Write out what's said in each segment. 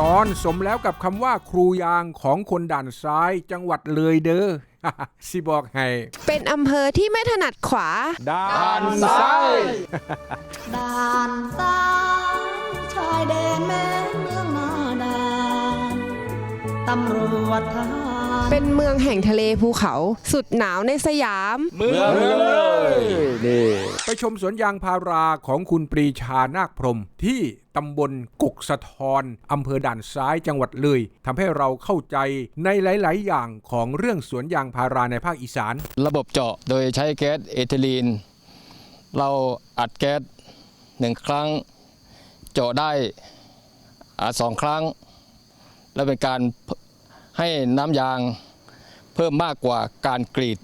ตอนสมแล้วกับคำว่าครูยางของคนด่านซ้ายจังหวัดเลยเด้อสิบอกให้ เป็นอำเภอที่ไม่ถนัดขวา ด่านซ้าย ด่านซ้ายชายแดนแม่เมืองนาดานตำรวจทหาร เป็นเมืองแห่งทะเลภูเขา สุดหนาวในสยาม เมืองเลยนี่ไปชมสวนยางพาราของคุณปรีชานาคพรหมที่ตำบลกกสะทอนอำเภอด่านซ้ายจังหวัดเลยทำให้เราเข้าใจในหลาย ๆ อย่างของเรื่องสวนยางพาราในภาคอีสาน ระบบเจาะโดยใช้แก๊สเอทิลีน เราอัดแก๊สหนึ่งครั้ง เจาะได้อาสองครั้ง และเป็นการ ให้น้ำยางเพิ่มมากกว่าการกรีด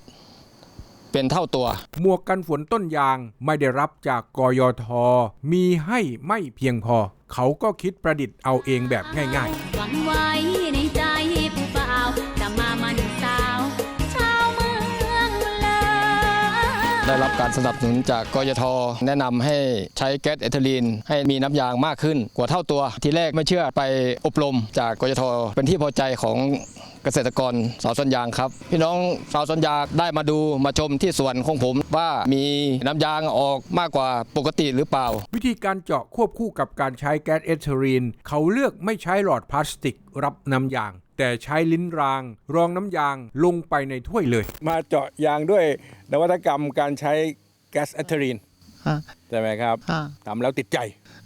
เป็นเท่าตัว หมวกกันฝนต้นยางไม่ได้รับจากกยท มีให้ไม่เพียงพอ เขาก็คิดประดิษฐ์เอาเองแบบง่ายหวังไว้ ได้รับการสนับสนุนจากกยท แนะนำให้ใช้แก๊สเอทิลีนให้มีน้ำยางมากขึ้น กว่าเท่าตัว ทีแรกไม่เชื่อไปอบรมจากกยท เป็นที่พอใจของเกษตรกรสาวสวนยางครับ พี่น้องสาวสวนยางได้มาดูมาชมที่สวนของผมว่ามีน้ำยางออกมากกว่าปกติหรือเปล่า วิธีการเจาะควบคู่กับการใช้แก๊สเอทิลีนเขาเลือกไม่ใช้หลอดพลาสติกรับน้ำยาง แต่ใช้ลิ้นราง รองน้ำยางลงไปในถ้วยเลย มาเจาะยางด้วยนวัตกรรมการใช้แก๊สแอทเทอรีนค่ะ ใช่ไหมครับค่ะ ทำแล้วติดใจ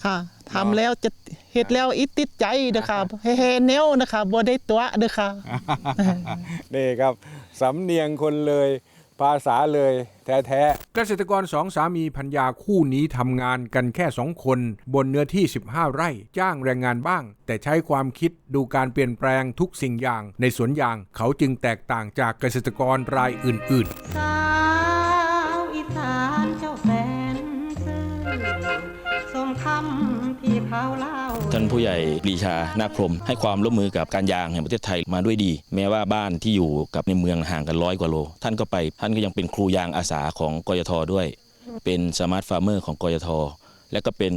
ค่ะทำแล้วจะเฮ็ดแล้วอิติดใจเด้อค่ะเฮเฮแนวนะคะบ่ได้ตัวเด้อค่ะ นี่ครับสำเนียงคนเลย ภาษาเลยแท้เกษตรกรสองสามีพัญญาคู่นี้ทำงานกันแค่สองคน บนเนื้อที่ 15 ไร่ จ้างแรงงานบ้าง แต่ใช้ความคิดดูการเปลี่ยนแปลงทุกสิ่งอย่าง ในสวนยางเขาจึงแตกต่างจากเกษตรกรรายอื่นๆ สาวอีสานเจ้าแสนซื่อสมคำที่เขาเล่าท่านผู้ใหญ่ปรีชานาคพรม ให้ความร่วมมือกับการยางแห่งประเทศไทยมาด้วยดี แม้ว่าบ้านที่อยู่กับในเมืองห่างกันร้อยกว่าโล ท่านก็ไป ท่านก็ยังเป็นครูยางอาสาของกยทด้วย เป็นสมาร์ทฟาร์มเมอร์ของกยท และก็เป็น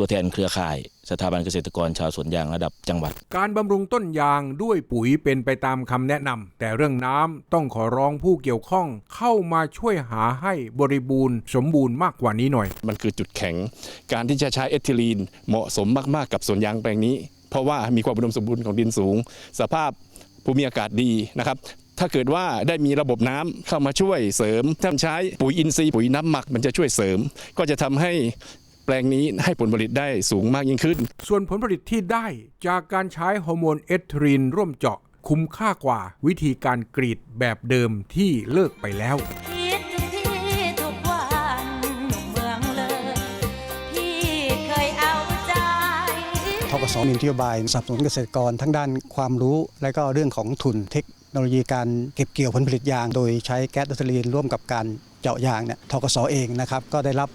ตัวแทนเครือข่าย สถาบันเกษตรกรชาวสวนยางระดับจังหวัด การบำรุงต้นยางด้วยปุ๋ยเป็นไปตามคำแนะนำแต่เรื่องน้ำต้องขอร้องผู้เกี่ยวข้องเข้ามาช่วยหาให้บริบูรณ์สมบูรณ์มากกว่านี้หน่อย มันคือจุดแข็ง การที่จะใช้เอทิลีนเหมาะสมมากๆ กับสวนยางแปลงนี้ เพราะว่ามีความอุดมสมบูรณ์ของดินสูง สภาพภูมิอากาศดีนะครับถ้าเกิดว่าได้มีระบบน้ำเข้ามาช่วยเสริมถ้าใช้ปุ๋ยอินทรีย์ปุ๋ยน้ำหมักมันจะช่วยเสริม ก็จะทำให้แปลงนี้ให้ผลผลิตได้สูงมากยิ่งขึ้น ส่วนผลผลิตที่ได้จากการใช้ฮอร์โมนเอสเทรีนร่วมเจาะคุ้มค่ากว่าวิธีการกรีดแบบเดิมที่เลิกไปแล้วคิดถึงพี่ทุกวันหนุ่มเมืองเลยพี่เคยเอาใจทกสมีนโยบายสนับสนุนเกษตรกรทั้งด้านความรู้ และก็เรื่องของทุนเทคโนโลยีการเก็บเกี่ยวผลผลิตยาง โดยใช้แก๊สอะซิลีนร่วมกับการเจาะยางเนี่ยทกสเองนะครับก็ได้รับ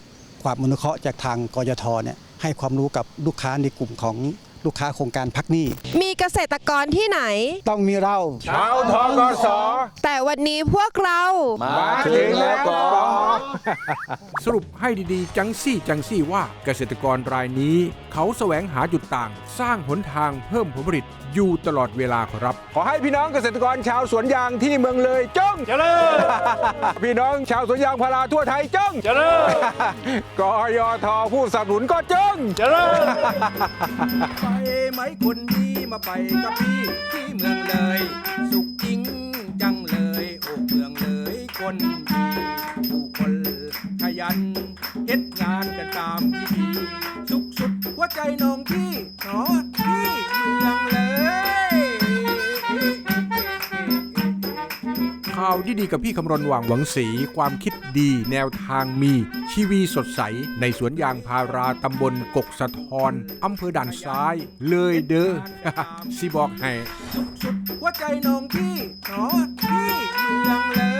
ความอนุเคราะห์จากทางกยทเนี่ยให้ความรู้กับลูกค้าในกลุ่มของลูกค้าโครงการพักหนี้ มีเกษตรกรที่ไหน ต้องมีเราๆชาวทกสแต่ วันนี้พวกเรา มาถึงแล้วก็สรุปให้ดีๆ จังซี่จังซี่ว่าเกษตรกรรายนี้ เขาแสวงหาจุดต่าง สร้างหนทางเพิ่มผลผลิตอยู่ตลอดเวลาครับ ขอให้พี่น้องเกษตรกรชาวสวนยางที่เมืองเลยจงเจริญพี่น้องชาวสวนยางพาราทั่วไทยจงเจริญกยทผู้สนับสนุนก็จงเจริญไปไหมคนดีมาไปกับพี่ที่เมืองเลย กันตามพิธีสุขสุดหัวใจน้องพี่หนอที่เมืองเลยข่าวที่ดีกับพี่คำรณหว่างหวังสีความคิดดีแนวทางมี ชีวีสดใส ในสวนยางพาราตำบลกกสะทอนอำเภอด่านซ้าย เลยเด้อสิบอกให้สุดสุดหัวใจน้องพี่หนอที่เมืองเลย